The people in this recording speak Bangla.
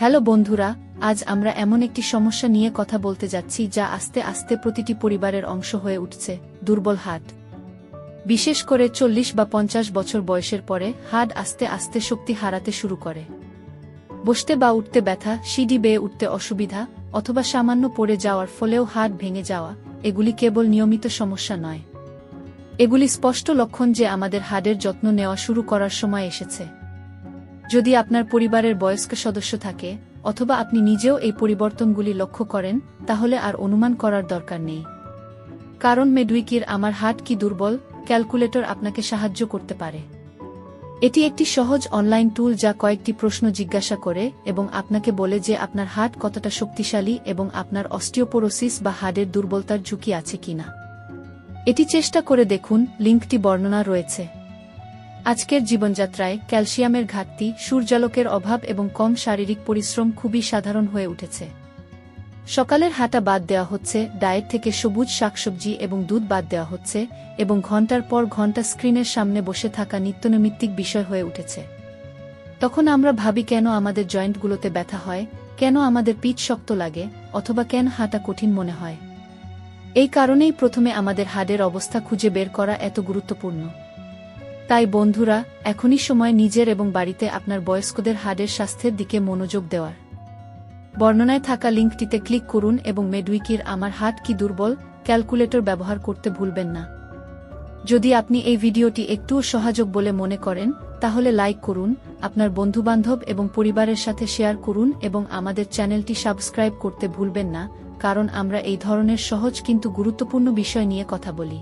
হ্যালো বন্ধুরা, আজ আমরা এমন একটি সমস্যা নিয়ে কথা বলতে যাচ্ছি যা আস্তে আস্তে প্রতিটি পরিবারের অংশ হয়ে উঠছে, দুর্বল হাট বিশেষ করে চল্লিশ বা পঞ্চাশ বছর বয়সের পরে হাড় আস্তে আস্তে শক্তি হারাতে শুরু করে। বসতে বা উঠতে ব্যথা, সিঁড়ি বেয়ে উঠতে অসুবিধা, অথবা সামান্য পড়ে যাওয়ার ফলেও হাড় ভেঙে যাওয়া, এগুলি কেবল নিয়মিত সমস্যা নয়। এগুলি স্পষ্ট লক্ষণ যে আমাদের হাড়ের যত্ন নেওয়া শুরু করার সময় এসেছে। যদি আপনার পরিবারের বয়স্ক সদস্য থাকে, অথবা আপনি নিজেও এই পরিবর্তনগুলি লক্ষ্য করেন, তাহলে আর অনুমান করার দরকার নেই। কারণ মেডুইকির আমার হাট কি দুর্বল, ক্যালকুলেটর আপনাকে সাহায্য করতে পারে। এটি একটি সহজ অনলাইন টুল যা কয়েকটি প্রশ্ন জিজ্ঞাসা করে এবং আপনাকে বলে যে আপনার হাট কতটা শক্তিশালী এবং আপনার অস্টিওপোরোসিস বা হাড়ের দুর্বলতার ঝুঁকি আছে কিনা। এটি চেষ্টা করে দেখুন, লিঙ্কটি বর্ণনা রয়েছে। আজকের জীবনযাত্রায় ক্যালসিয়ামের ঘাটতি, সূর্যালোকের অভাব এবং কম শারীরিক পরিশ্রম খুবই সাধারণ হয়ে উঠেছে। সকালের হাঁটা বাদ দেওয়া হচ্ছে, ডায়েট থেকে সবুজ শাকসবজি এবং দুধ বাদ দেওয়া হচ্ছে এবং ঘণ্টার পর ঘণ্টা স্ক্রিনের সামনে বসে থাকা নিত্যনৈমিত্তিক বিষয় হয়ে উঠেছে। তখন আমরা ভাবি কেন আমাদের জয়েন্টগুলোতে ব্যথা হয়, কেন আমাদের পিঠ শক্ত লাগে, অথবা কেন হাঁটা কঠিন মনে হয়। এই কারণেই প্রথমে আমাদের হাড়ের অবস্থা খুঁজে বের করা এত গুরুত্বপূর্ণ। তাই বন্ধুরা, এখনই সময় নিজের এবং বাড়িতে আপনার বয়স্কদের হাড়ের স্বাস্থ্যের দিকে মনোযোগ দেওয়ার। বর্ণনায় থাকা লিঙ্কটিতে ক্লিক করুন এবং মেডুইকির আমার হাট কি দুর্বল, ক্যালকুলেটর ব্যবহার করতে ভুলবেন না। যদি আপনি এই ভিডিওটি একটুও সহযোগ বলে মনে করেন, তাহলে লাইক করুন, আপনার বন্ধুবান্ধব এবং পরিবারের সাথে শেয়ার করুন এবং আমাদের চ্যানেলটি সাবস্ক্রাইব করতে ভুলবেন না, কারণ আমরা এই ধরনের সহজ কিন্তু গুরুত্বপূর্ণ বিষয় নিয়ে কথা বলি।